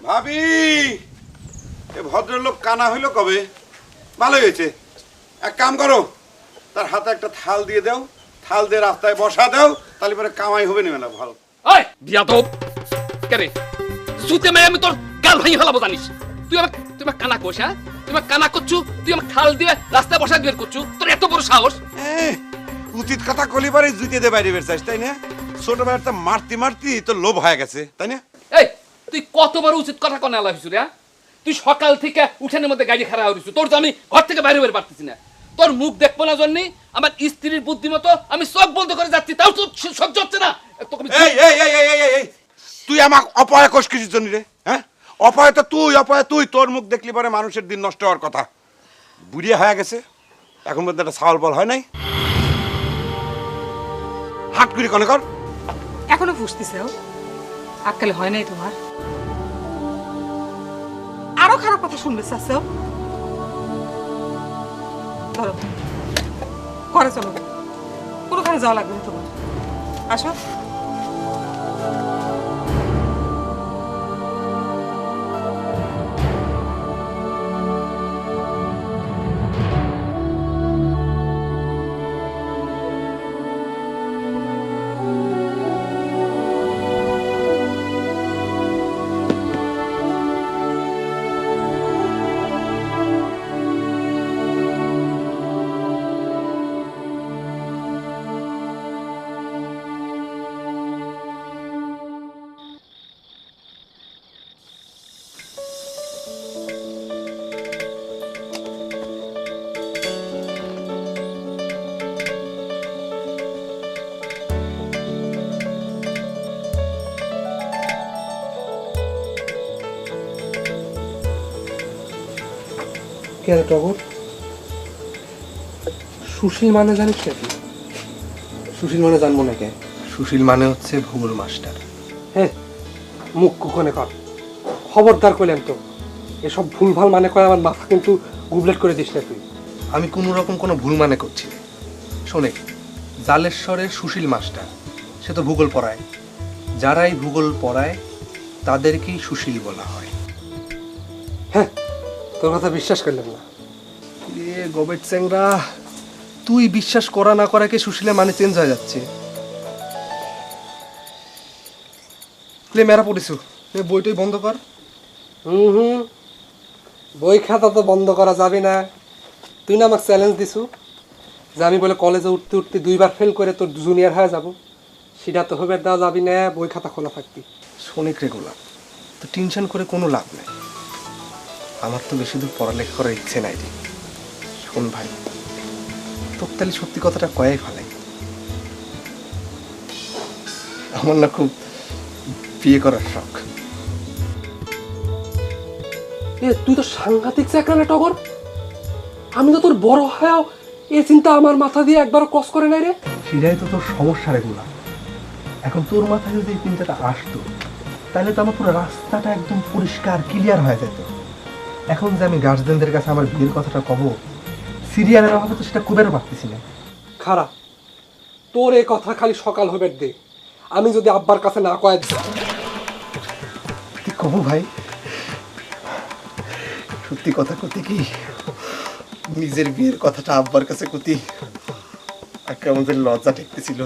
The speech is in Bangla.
ভাবি এ ভদ্রলোক কানা হইল কবে? ভালো হয়েছে। এক কাম করো তার হাতে একটা থাল দিয়ে দাও থাল দিয়ে রাস্তায় বসা দাও তাহলে পরে কামাই হবে না ভালো। ওই বিয়াদব কেরে জুতে মেরে আমি তোর গাল ভাঙি ফেলাবো জানিস? তুই আমাকে তুই আমাকে কানা কোষ হ্যাঁ? তুই আমাকে কানা করছু? তুই আমাকে খাল দিয়ে রাস্তায় বসা বের করছু? তোর এত বড় সাহস? এ, উচিত কথা কলিবারে জুইতে দে বাইরে বের চাইছ তাই না? ছোটবেলার তো মারতি মারতি তোর লোভ হয়ে গেছে তাই না? এই তুই কতবার উচিত কথা কনে আলা হইছু হ্যাঁ? তুই সকাল থেকে উঠানের মধ্যে গাড়ি খারাপ হইছু তোর তো আমি ঘর থেকে বাইরে বের পারতেছি না। তোর মুখ দেখব না জন্যই আমার স্ত্রীর বুদ্ধি মতো আমি চোখ বন্ধ করে যাচ্ছি তাও তো সহ্য হচ্ছে না। এই এই এই এই এই, এই এই তুই আমাক অপয় কোষ কিছুর জন্য রে হ্যাঁ? অপয় তো তুই অপয় তুই তোর মুখ দেখলি পরে মানুষের দিন নষ্ট হওয়ার কথা। বুড়িয়ে হয়ে গেছে এখন মধ্যে একটা ছাওয়াল বল হয় নাই। হাট করি কনে কর। এখনও ফুসতেছে আক্কালে হয় নাই তোমার? আরও খারাপ কথা শুনবে চাচ্ছ ধরো, ঘরে চলো। কোনোখানে যাওয়া লাগবে তোমার। আসো। কেন টগর? সুশীল মানে জানিস নাকি সুশীল মানে জানব না কে? সুশীল মানে হচ্ছে ভূগোল মাস্টার। হ্যাঁ মুখ কুকনে কর। খবরদার করলেন তো। এসব ভুলভাল মানে করে আমার মাথা কিন্তু গুবলেট করে দিস না তুই। আমি কোনো রকম কোনো ভুল মানে করছি না। শোনে জালেশ্বরের সুশীল মাস্টার সে তো ভূগোল পড়ায়। যারাই ভূগোল পড়ায় তাদেরকেই সুশীল বলা হয়। হ্যাঁ তোর কথা বিশ্বাস করলাম না। এ গবেট চ্যাংরা তুই বিশ্বাস করা না করাকে সুশীলের মানে চেঞ্জ হয়ে যাচ্ছে। লে মেরা পড়িছু এ বইটই বন্ধ কর। হুম হুম। বই খাতা তো বন্ধ করা যাবে না। তুই না আমাকে চ্যালেঞ্জ দিছু যে আমি বলে কলেজে উঠতে উঠতে দুইবার ফেল করে তোর জুনিয়র হয়ে যাব। সেটা তো হবে দেওয়া যাবি না বই খাতা খোলা থাকবি শোনিক রেগুলার তো টেনশন করে কোনো লাভ নেই। আমার তো বেশি দূর পড়ালেখা করার ইচ্ছে নাই রে। শোন ভাই তোর তাহলে সত্যি কথাটা কয়াই ফেলাই আমার না খুব বিয়ে করার শখ। এ তুই তো সাংঘাতিক চাকরা না টগর আমি তো তোর বড় হয়েও এ চিন্তা আমার মাথা দিয়ে একবার ক্রস করে নাই রে। সেটাই তো তোর সমস্যা রেগুলা এখন তোর মাথায় যদি এই চিন্তাটা আসতো তাহলে তো আমার পুরো রাস্তাটা একদম পরিষ্কার ক্লিয়ার হয়ে যেত। এখন যে আমি গার্জেনদের কাছে আমার বিয়ের কথাটা কব সিরিয়ালের অভাবে তো সেটা কুবেরও পারতেছি না। খারাপ তোর এই কথা খালি সকাল হবে দে। আমি যদি আব্বার কাছে না কয়ে কি কব ভাই? সত্যি কথা কতি কি নিজের বিয়ের কথাটা আব্বার কাছে কতি আর কেমন যেন লজ্জা ঠেকতেছিল।